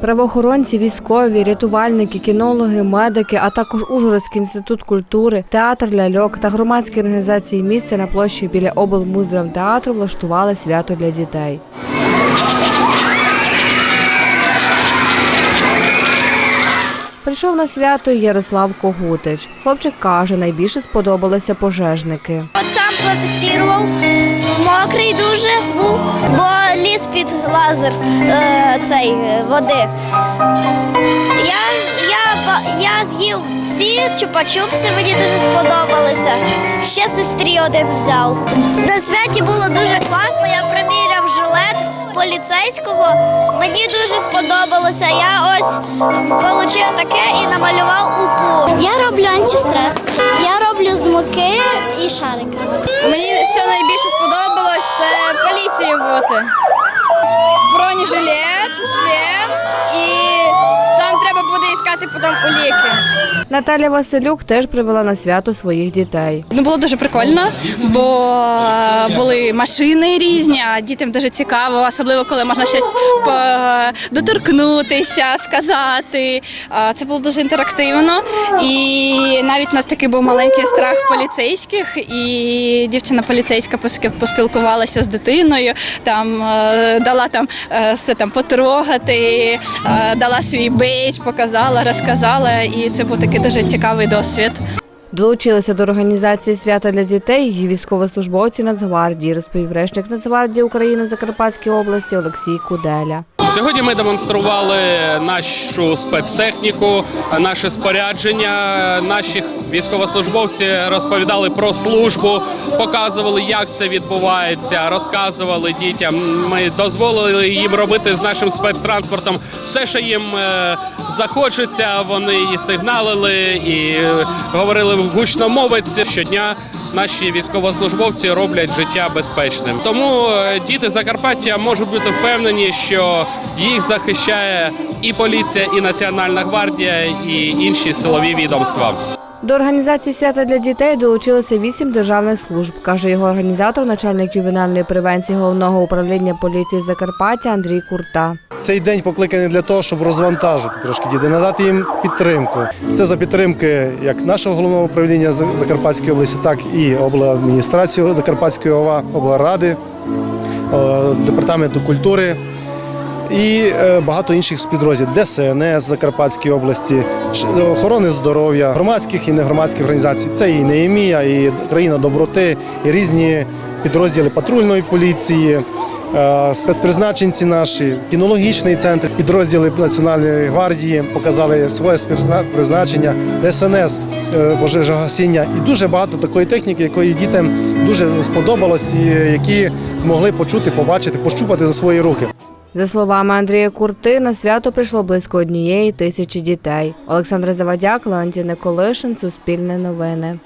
Правоохоронці, військові, рятувальники, кінологи, медики, а також Ужгородський інститут культури, театр ляльок та громадські організації міста на площі біля облмуздрамтеатру влаштували свято для дітей. Прийшов на свято Ярослав Когутич. Хлопчик каже, найбільше сподобалися пожежники. От сам протестував, мокрий дуже був, бо ліз під лазер е, цей е, води. Я, я, я з'їв ці чупа-чупси, мені дуже сподобалися. Ще сестрі один взяв. На святі було дуже класно, я приміряв жилет поліцейського. Мені дуже сподобалося. Я ось отримав таке і намалював упу. Я роблю антистрес. З муки і шарика. Мені все найбільше сподобалось це поліцією бути. Бронежилет, шлем і там треба буде іскати потім уліки. Наталя Василюк теж привела на свято своїх дітей. Ну було дуже прикольно, бо машини різні, а дітям дуже цікаво, особливо коли можна щось доторкнутися, сказати. Це було дуже інтерактивно. І навіть у нас такий був маленький страх поліцейських, і дівчина поліцейська поспіл- поспілкувалася з дитиною, там е, дала там е, все там потрогати, е, дала свій бейдж, показала, розказала, і це був такий дуже цікавий досвід. Долучилися до організації свята для дітей і військовослужбовці Нацгвардії, розповів речник Нацгвардії України Закарпатській області Олексій Куделя. Сьогодні ми демонстрували нашу спецтехніку, наше спорядження. Наші військовослужбовці розповідали про службу, показували, як це відбувається, розказували дітям. Ми дозволили їм робити з нашим спецтранспортом все, що їм е, захочеться. Вони і сигналили, і е, говорили в гучномовець щодня. Наші військовослужбовці роблять життя безпечним. Тому е, діти Закарпаття можуть бути впевнені, що їх захищає і поліція, і Національна гвардія, і інші силові відомства. До організації свята для дітей долучилися вісім державних служб, каже його організатор, начальник ювенальної превенції головного управління поліції Закарпаття Андрій Курта. Цей день покликаний для того, щоб розвантажити трошки дітей, надати їм підтримку. Це за підтримки як нашого головного управління Зак- Закарпатської області, так і обладміністрації Закарпатської ОВА, облради, е, департаменту культури і е, багато інших підрозділів ДСНС Закарпатської області, охорони здоров'я, громадських і негромадських організацій. Це і Неємія, і країна доброти, і різні підрозділи патрульної поліції. е, Спецпризначенці наші, кінологічний центр, підрозділи Національної гвардії показали своє спецпризначення, ДСНС, е, пожежогасіння і дуже багато такої техніки, якої дітям дуже сподобалось, і які змогли почути, побачити, пощупати за свої руки. За словами Андрія Курти, на свято прийшло близько однієї тисячі дітей. Олександр Завадяк, Леонтій Николишин, Суспільне новини.